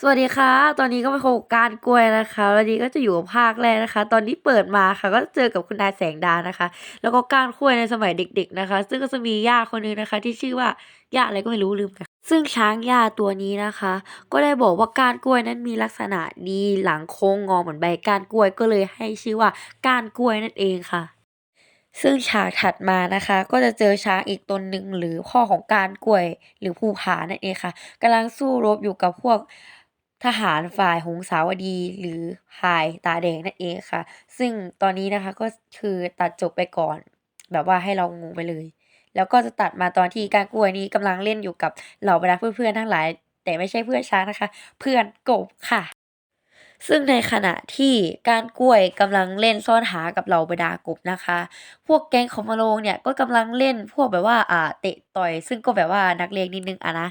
สวัสดีค่ะ ตอนนี้ก็เป็นโครงการกล้วยนะคะแล้วนี้ก็จะอยู่กับภาคแรกนะคะ ตอนที่เปิดมาค่ะ ก็เจอกับคุณนายแสงดานะคะ แล้วก็กานกล้วยในสมัยเด็ก ๆนะคะ ซึ่งก็จะมีย่าคนนึงนะคะ ที่ชื่อว่าย่าอะไรก็ไม่รู้ลืมค่ะซึ่งช้างย่าตัวนี้นะคะ ก็ได้บอกว่าก้านกล้วยนั้นมีลักษณะดีหลังโค้งงอเหมือนใบก้านกล้วย ก็เลยให้ชื่อว่าก้านกล้วยนั่นเองค่ะ ซึ่งฉากถัดมานะคะ ก็จะเจอช้างอีกตนหนึ่งหรือพ่อของกานกล้วยหรือภูผานั่นเองค่ะกำลังสู้รบอยู่กับพวก ทหารฝ่ายหงสาวดีหรือพายตาแดงนั่นเองค่ะ ซึ่งตอนนี้นะคะก็คือตัดจบไปก่อน แบบว่าให้เรางงไปเลย แล้วก็จะตัดมาตอนที่ก้านกล้วยนี้กำลังเล่นอยู่กับเหล่าบรรดาเพื่อนๆทั้งหลาย แต่ไม่ใช่เพื่อนช้างนะคะ เพื่อนกบค่ะ ซึ่งในขณะที่กานกล้วยกำลังเล่นซ่อนหากับเหล่าบรรดากบนะคะ พวกแก๊งของมะโรงเนี่ยก็กำลังเล่นพวกแบบว่าอ่าเตะต่อย ซึ่งก็แบบว่านักเลงนิดนึงอะนะ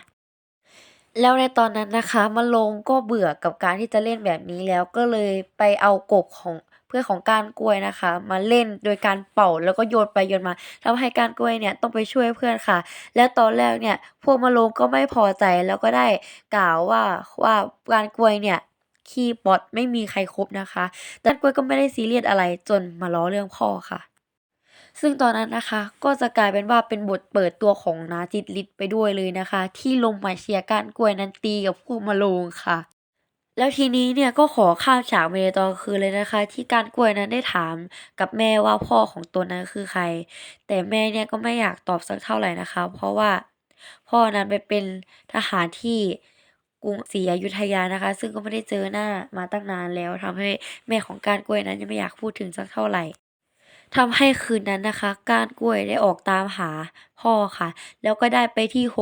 แล้วในตอนนั้นนะคะ มะโรงก็เบื่อกับการที่จะเล่นแบบนี้แล้ว ก็เลยไปเอากบของเพื่อนของก้านกล้วยนะคะ มาเล่นโดยการเป่าแล้วก็โยนไปโยนมาทำให้ก้านกล้วยเนี่ยต้องไปช่วยเพื่อนค่ะ และตอนแรกเนี่ยพวกมะโรงก็ไม่พอใจแล้วก็ได้กล่าวว่าว่าก้านกล้วยเนี่ยขี้ป๊อตไม่มีใครครบนะคะแต่ก้านกล้วยก็ไม่ได้ซีเรียสอะไรจนมาล้อเรื่องพ่อค่ะ ซึ่งตอนนั้นนะคะก็จะกลายเป็นว่าเป็นบทเปิดตัวของนาจิตรฤทธิ์ไปด้วยเลยนะคะ ที่ลงมาเชียร์กานกล้วยนันตีกับพวกมะโรงค่ะ แล้วทีนี้เนี่ยก็ขอข้ามฉากไปในตอนคืนเลยนะคะ ที่กานกล้วยนั้นได้ถามกับแม่ว่าพ่อของตนนั้นคือใคร แต่แม่เนี่ยก็ไม่อยากตอบสักเท่าไหร่นะคะ เพราะว่าพ่อนั้นไปเป็นทหารที่กรุงศรีอยุธยานะคะ ซึ่งก็ไม่ได้เจอหน้ามาตั้งนานแล้วทำให้แม่ของกานกล้วยนั้นยังไม่อยากพูดถึงสักเท่าไหร่ ทำให้คืนนั้นนะคะ ก้านกล้วยได้ออกตามหาพ่อค่ะ แล้วก็ได้ไปที่ห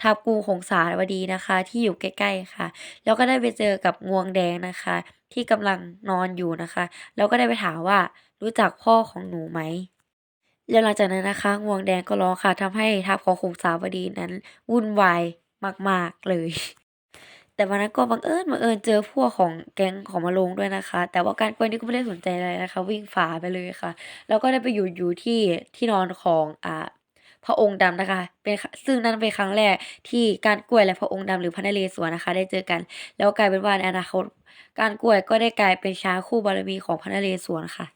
ทับกรุงหงสาวดีนะคะ ที่อยู่ใกล้ ๆค่ะ แล้วก็ได้ไปเจอกับงวงแดงนะคะ ที่กำลังนอนอยู่นะคะ แล้วก็ได้ไปถามว่ารู้จักพ่อของหนูไหมแล้วหลังจากนั้นนะคะงวงแดงก็ร้องค่ะทำให้ทัพของหงสาวดีนั้นวุ่นวายมาก ๆเลย แต่วันนั้นก็บังเอิญบังเอิญเจอพวกของแก๊งของมะโรงด้วยนะคะ แต่ว่ากานกล้วยนี่ก็ไม่ได้สนใจอะไรนะคะ วิ่งฝ่าไปเลยค่ะ แล้วก็ได้ไปอยู่อยู่ที่ที่นอนของอ่าพระองค์ดำนะคะ เป็นซึ่งนั่นเป็นครั้งแรกที่กานกล้วยและพระองค์ดำหรือพระนเรศวรนะคะ ได้เจอกัน แล้วกลายเป็นว่าในอนาคต กานกล้วยก็ได้กลายเป็นช้างคู่บารมีของพระนเรศวรค่ะ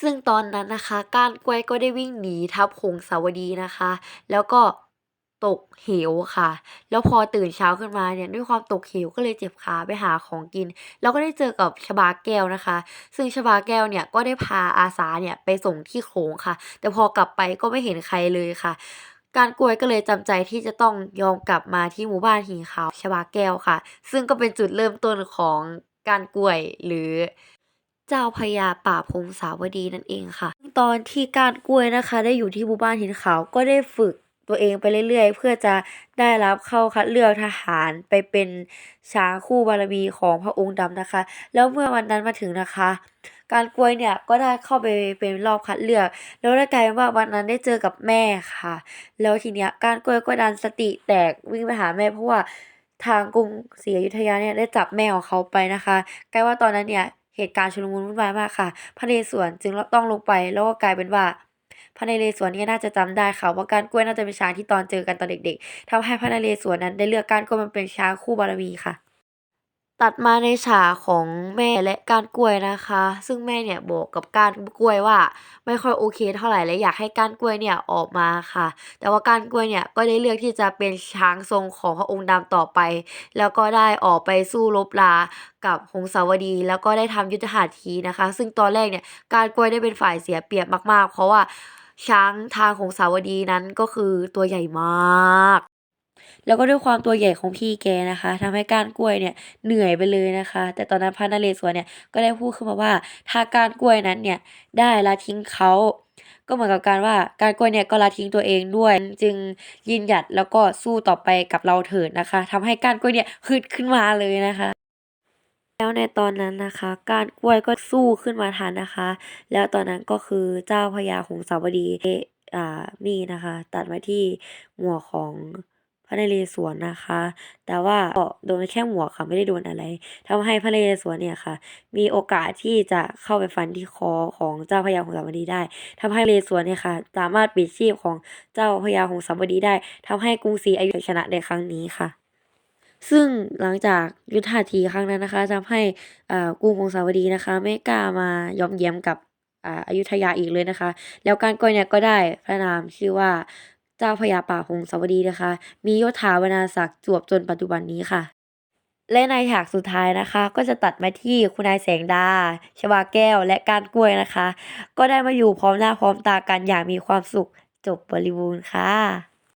ซึ่งตอนนั้นนะคะ ก้านกล้วยก็ได้วิ่งหนีทัพหงสาวดีนะคะ แล้วก็ ตกเหวค่ะ แล้วพอตื่นเช้าขึ้นมาเนี่ยด้วยความตกเหวก็เลยเจ็บขาไปหาของกิน แล้วก็ได้เจอกับชบาแก้วนะคะ ซึ่งชบาแก้วเนี่ยก็ได้พาอาสาเนี่ยไปส่งที่โขงค่ะ แต่พอกลับไปก็ไม่เห็นใครเลยค่ะกานกล้วยก็เลยจำใจที่จะต้องยอมกลับมาที่หมู่บ้านหินขาวชบาแก้วค่ะ ซึ่งก็เป็นจุดเริ่มต้นของกานกล้วยหรือเจ้าพญาป่าพงสาวดีนั่นเองค่ะ ตอนที่กานกล้วยนะคะ ได้อยู่ที่หมู่บ้านหินขาวก็ได้ฝึก ตัวเองไปเรื่อยๆ เพื่อจะได้รับเข้าคัดเลือกทหารไปเป็นช้างคู่บารมีของพระองค์ดำนะคะ แล้วเมื่อวันนั้นมาถึงนะคะ กานกล้วยเนี่ยก็ได้เข้าไปเป็นรอบคัดเลือก แล้วได้กลายเป็นว่าวันนั้นได้เจอกับแม่ค่ะ แล้วทีเนี้ยกานกล้วยก็ดันสติแตกวิ่งไปหาแม่เพราะว่าทางกรุงศรีอยุธยาเนี่ยได้จับแม่ของเขาไปนะคะกลายว่าตอนนั้นเนี่ยเหตุการณ์ชุลมุนวุ่นวายมากค่ะ พระเรศวรจึงต้องลงไปแล้วก็กลายเป็นว่า พระนเรศวรนี่น่าจะจำได้ค่ะว่าการกล้วยน่าจะเป็นช้างที่ตอนเจอกันตอนเด็ก ๆทำให้พระนเรศวรนั้นได้เลือกการกล้วยมาเป็นช้างคู่บารมีค่ะ ตัดมาในฉากของแม่และกานกล้วยนะคะ ซึ่งแม่เนี่ยบอกกับกานกล้วยว่า ไม่ค่อยโอเคเท่าไหร่และอยากให้กานกล้วยเนี่ยออกมาค่ะ แต่ว่ากานกล้วยเนี่ยก็ได้เลือกที่จะเป็นช้างทรงของพระองค์ดำต่อไป แล้วก็ได้ออกไปสู้รบรากับหงสาวดี แล้วก็ได้ทำยุทธหัตถีนะคะ ซึ่งตอนแรกเนี่ยกานกล้วยได้เป็นฝ่ายเสียเปรียบมากๆ เพราะว่าช้างทางหงสาวดีนั้นก็คือตัวใหญ่มาก แล้วก็ด้วยความตัวใหญ่ของพี่แกนะคะทำให้ก้านกล้วยเนี่ยเหนื่อยไปเลยนะคะ แต่ตอนนั้นพระนเรศวรเนี่ยก็ได้พูดขึ้นมาว่า ถ้าก้านกล้วยนั้นเนี่ยได้ละทิ้งเขาก็เหมือนกับการว่ากานกล้วยเนี่ยก็ละทิ้งตัวเองด้วย จึงยืนหยัดแล้วก็สู้ต่อไปกับเราเถิดนะคะทำให้กานกล้วยเนี่ยฮึดขึ้นมาเลยนะคะแล้วในตอนนั้นนะคะ กานกล้วยก็สู้ขึ้นมาทันนะคะ แล้วตอนนั้นก็คือเจ้าพญาหงสาวดีอ่านี่นะคะ ตัดมาที่หัวของ ระนเรศวรนะคะ แต่ว่าโดนแค่หัวค่ะไม่ได้โดนอะไรทำให้พระนเรศวรเนี่ยค่ะ มีโอกาสที่จะเข้าไปฟันที่คอของเจ้าพญาหงสาวดีได้ทำให้เรศวรเนี่ยค่ะสามารถปลิดชีพของเจ้าพญาหงสาวดีได้ทำให้กรุงศรีอยุธยาชนะในครั้งนี้ค่ะซึ่งหลังจากยุทธหัตถีครั้งนั้นนะคะทำให้กรุงหงสาวดีนะคะไม่กล้ามายอมแย้มกับอ่าอยุธยาอีกเลยนะคะ แล้วกานกล้วยเนี่ยก็ได้พระนามชื่อว่า เจ้าพญาป่าหงสาวดีนะคะ มียศถาบรรณาศักดิ์จวบจนปัจจุบันนี้ค่ะ และในฉากสุดท้ายนะคะ ก็จะตัดมาที่คุณนายแสงดา ชวาแก้วและการกล้วยนะคะ ก็ได้มาอยู่พร้อมหน้าพร้อมตากันอย่างมีความสุขจบบริบูรณ์ค่ะ